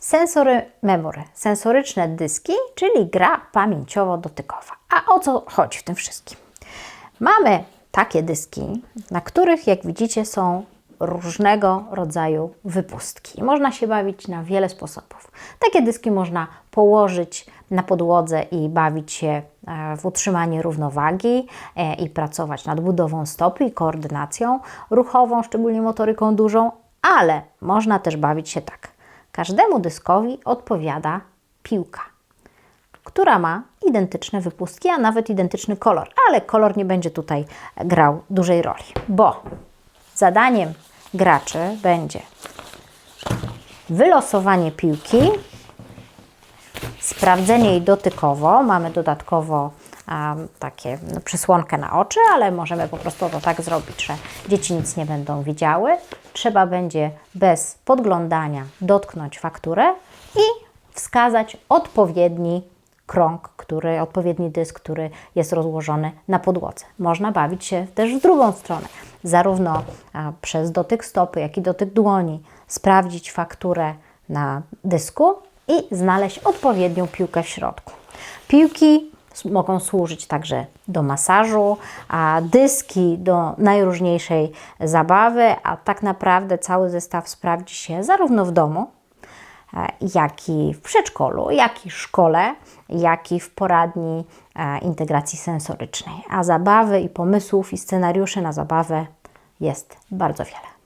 Sensory memory, sensoryczne dyski, czyli gra pamięciowo-dotykowa. A o co chodzi w tym wszystkim? Mamy takie dyski, na których, jak widzicie, są różnego rodzaju wypustki. Można się bawić na wiele sposobów. Takie dyski można położyć na podłodze i bawić się e, w utrzymanie równowagi e, i pracować nad budową stopy i koordynacją ruchową, szczególnie motoryką dużą, ale można też bawić się tak. Każdemu dyskowi odpowiada piłka która ma identyczne wypustki, a nawet identyczny kolor, ale kolor nie będzie tutaj grał dużej roli, bo zadaniem graczy będzie wylosowanie piłki, sprawdzenie jej dotykowo. Mamy dodatkowo takie no, przysłonkę na oczy, ale możemy po prostu to tak zrobić, że dzieci nic nie będą widziały. Trzeba będzie bez podglądania dotknąć fakturę i wskazać odpowiedni krąg, który, odpowiedni dysk, który jest rozłożony na podłodze. Można bawić się też w drugą stronę, zarówno a, przez dotyk stopy, jak i dotyk dłoni, sprawdzić fakturę na dysku i znaleźć odpowiednią piłkę w środku. Piłki mogą służyć także do masażu, a dyski do najróżniejszej zabawy, a tak naprawdę cały zestaw sprawdzi się zarówno w domu, e, jak i w przedszkolu, jak i w szkole, jak i w poradni e, integracji sensorycznej. A zabawy i pomysłów i scenariuszy na zabawę jest bardzo wiele.